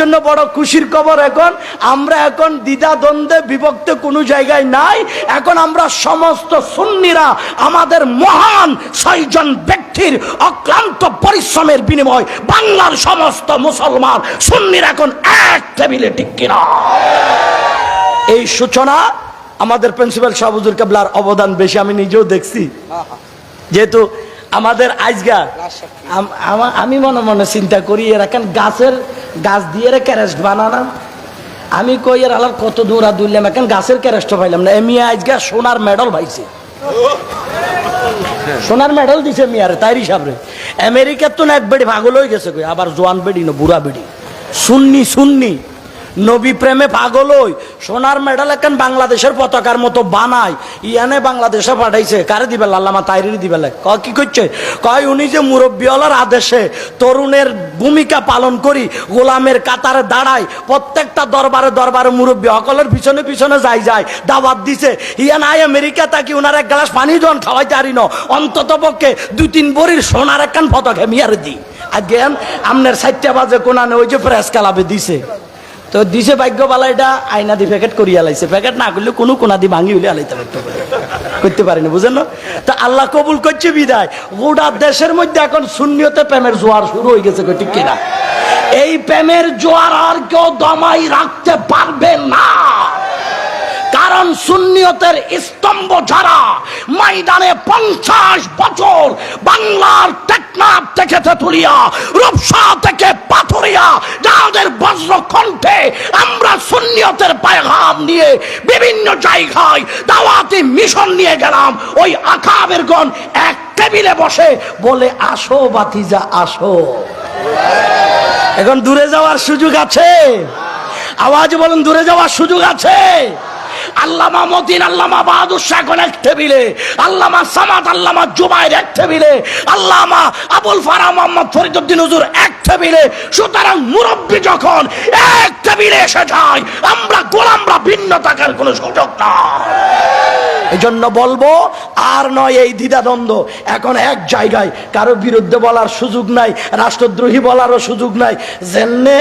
জন্য বড় খুশির খবর এখন। আমরা এখন দ্বিধা দ্বন্দ্বে বিভক্ত কোনো জায়গায় নাই। এখন আমরা সমস্ত সুন্নিরা আমাদের মহান ছয়জন ব্যক্তির অক্লান্ত পরিশ্রমের বিনিময় বাংলার সমস্ত মুসলমান সুন্নির এখন এক টেবিলে ঠিক কিনা। এই সূচনা আমাদের প্রিন্সিপাল শাহবুজুর কাবলার অবদান বেশি, আমি নিজেও দেখছি। যেহেতু আমাদের আজগা, আমি মনে মনে চিন্তা করি, এর এখন গাছের গাছ দিয়ে রে ক্যারেস্ট বানানা আমি কই, এর আলার কত দৌড়া দুললাম এখন গাছের ক্যারেস্ট পাইলাম না। এমি আজকে সোনার মেডেল পাইছে। সোনার মেডেল দিছে মিয়ারে তাই হিসাবে আমেরিকার তো না এক বেড়ি ভাগল হয়ে গেছে কই, আবার জোয়ান বেড়ি না, বুড়া বেড়ি। শুননি সুন্নি। নবী প্রেমে পাগল হই। সোনার মেডেল এখন বাংলাদেশের পতাকার মতো বানায় ইয়ানে বাংলাদেশে পাঠাইছে। কারে দিবে আল্লামা তাইরি দিবে ক কি করছে কয়, উনি যে মুরব্বীওয়ালার আদেশে তরুণের ভূমিকা পালন করি, গোলামের কাতারে দাঁড়ায় প্রত্যেকটা দরবারে দরবারে মুরব্বী অকলের পিছনে পিছনে যাই যায় দাওয়াত দিছে। ইয়া আই আমেরিকা তাকি উনার এক গ্লাস পানি জন খাওয়াইতে পারি না অন্তত পক্ষে দুই তিন বড়ির সোনার একখান পতাকা মিয়ারে দিই। আগে আমনের সাইটটা বাজে কোনানে ওই যে প্রেস কালাবে দিছে। তো দিছে ভাগ্য বালা এটা আয়না দি প্যাকেট করিয়া লাইছে। প্যাকেট না করলে কোনো কোনা দি ভাঙি হইলে আলাইতে পারতো। করতে পারেনি, বুঝেন? তা আল্লাহ কবুল করছে বিদায়। গোটা দেশের মধ্যে এখন শূন্যতে প্রেমের জোয়ার শুরু হয়ে গেছে, ঠিক কিনা? এই প্রেমের জোয়ার আর কেউ দমাই রাখতে পারবে না। কারণ সুন্নিয়তের স্তম্ভ যারা ময়দানে পঞ্চাশ বছর বাংলার টেকনাফ থেকে তেতুলিয়া রূপসা থেকে সুন্নিয়তের পায়গাম নিয়ে বিভিন্ন জায়গায় দাওয়াতি মিশন নিয়ে গেলাম। ওই আকাবের গণ এক টেবিলে বসে বলে, আসো বাতিজা আসো। এখন দূরে যাওয়ার সুযোগ আছে। আওয়াজ বলেন, দূরে যাওয়ার সুযোগ আছে। আল্লামা মতিন, আল্লামা বাহাদুর শাহ কোন এক টেবিলে। আল্লামা সামাদ, আল্লামা জুবাইর এক টেবিলে। আল্লামা আবুল ফারা মোহাম্মদ ফরিদুদ্দিন হুজুর এক টেবিলে। সুতরাং মুরব্বী যখন এক টেবিলে এসে যায়, আমরা গোলামরা ভিন্ন থাকার কোনো সুযোগ না এই জন্য বলব, আর নয় এই দ্বিধাদ্বন্দ্ব। এখন এক জায়গায় কারও বিরুদ্ধে বলার সুযোগ নাই, রাষ্ট্রদ্রোহী বলারও সুযোগ নাই। যেমনে